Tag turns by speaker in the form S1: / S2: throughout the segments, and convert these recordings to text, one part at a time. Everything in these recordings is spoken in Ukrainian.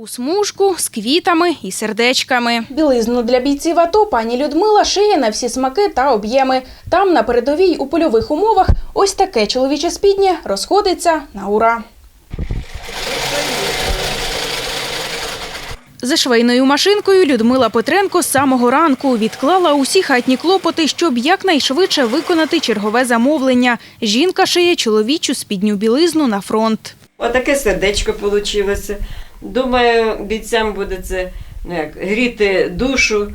S1: У смужку з квітами і сердечками.
S2: Білизну для бійців АТО пані Людмила шиє на всі смаки та об'єми. Там, на передовій, у польових умовах, ось таке чоловіче спіднє розходиться на ура.
S1: За швейною машинкою Людмила Петренко з самого ранку відклала усі хатні клопоти, щоб якнайшвидше виконати чергове замовлення. Жінка шиє чоловічу спідню білизну на фронт.
S3: Отаке сердечко вийшло. Думаю, бійцям буде це ну як, гріти душу.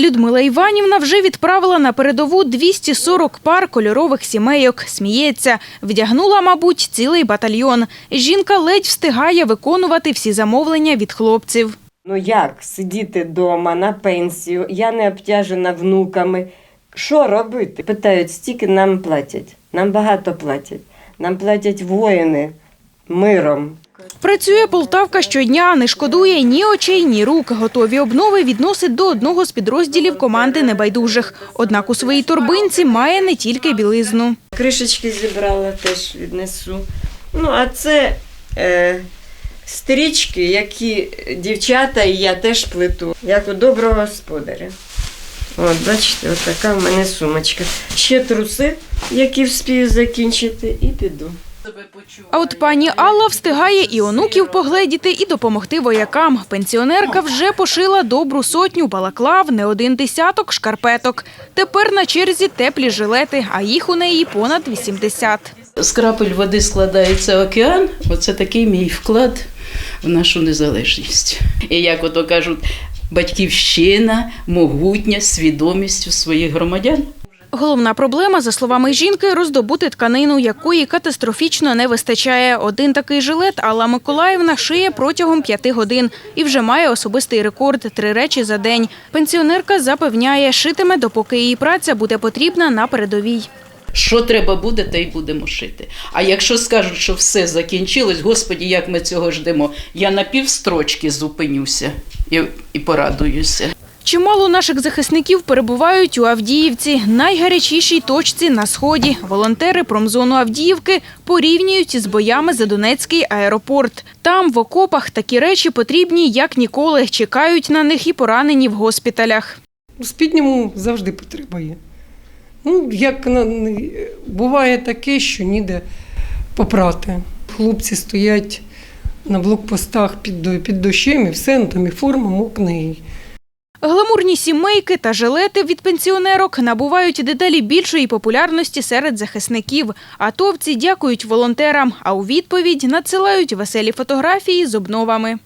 S1: Людмила Іванівна вже відправила на передову 240 пар кольорових сімейок. Сміється, вдягнула, мабуть, цілий батальйон. Жінка ледь встигає виконувати всі замовлення від хлопців.
S3: Ну як сидіти вдома на пенсію, я не обтяжена внуками. Що робити? Питають, стільки нам платять. Нам багато платять. Нам платять воїни миром.
S1: Працює Полтавка щодня, не шкодує ні очей, ні рук. Готові обнови відносить до одного з підрозділів команди небайдужих. Однак у своїй торбинці має не тільки білизну.
S3: Кришечки зібрала, теж віднесу. Ну, а це е, стрічки, які дівчата і я теж плету, як у доброго господаря. От, бачите, от така в мене сумочка. Ще труси, які вспію закінчити, і піду.
S1: А от пані Алла встигає і онуків погледіти, і допомогти воякам. Пенсіонерка вже пошила добру сотню балаклав, не один десяток шкарпеток. Тепер на черзі теплі жилети, а їх у неї понад 80.
S4: З крапель води складається океан. Оце такий мій вклад в нашу незалежність. І як ото кажуть, батьківщина могутня свідомістю своїх громадян.
S1: Головна проблема, за словами жінки, роздобути тканину, якої катастрофічно не вистачає. Один такий жилет Алла Миколаївна шиє протягом п'яти годин і вже має особистий рекорд – три речі за день. Пенсіонерка запевняє, шитиме, допоки її праця буде потрібна на передовій.
S4: Що треба буде, те й будемо шити. А якщо скажуть, що все закінчилось, господі, як ми цього ждемо, я на півстрочки зупинюся і, порадуюся.
S1: Чимало наших захисників перебувають у Авдіївці, найгарячішій точці на сході. Волонтери промзону Авдіївки порівнюють із боями за Донецький аеропорт. Там в окопах такі речі потрібні як ніколи. Чекають на них і поранені в госпіталях.
S5: У спідньому завжди потреба. Ну, як буває таке, що ніде попрати. Хлопці стоять на блокпостах під, під дощем і все, ну, там і форма мокне.
S1: Гламурні сімейки та жилети від пенсіонерок набувають дедалі більшої популярності серед захисників. Атовці дякують волонтерам, а у відповідь надсилають веселі фотографії з обновами.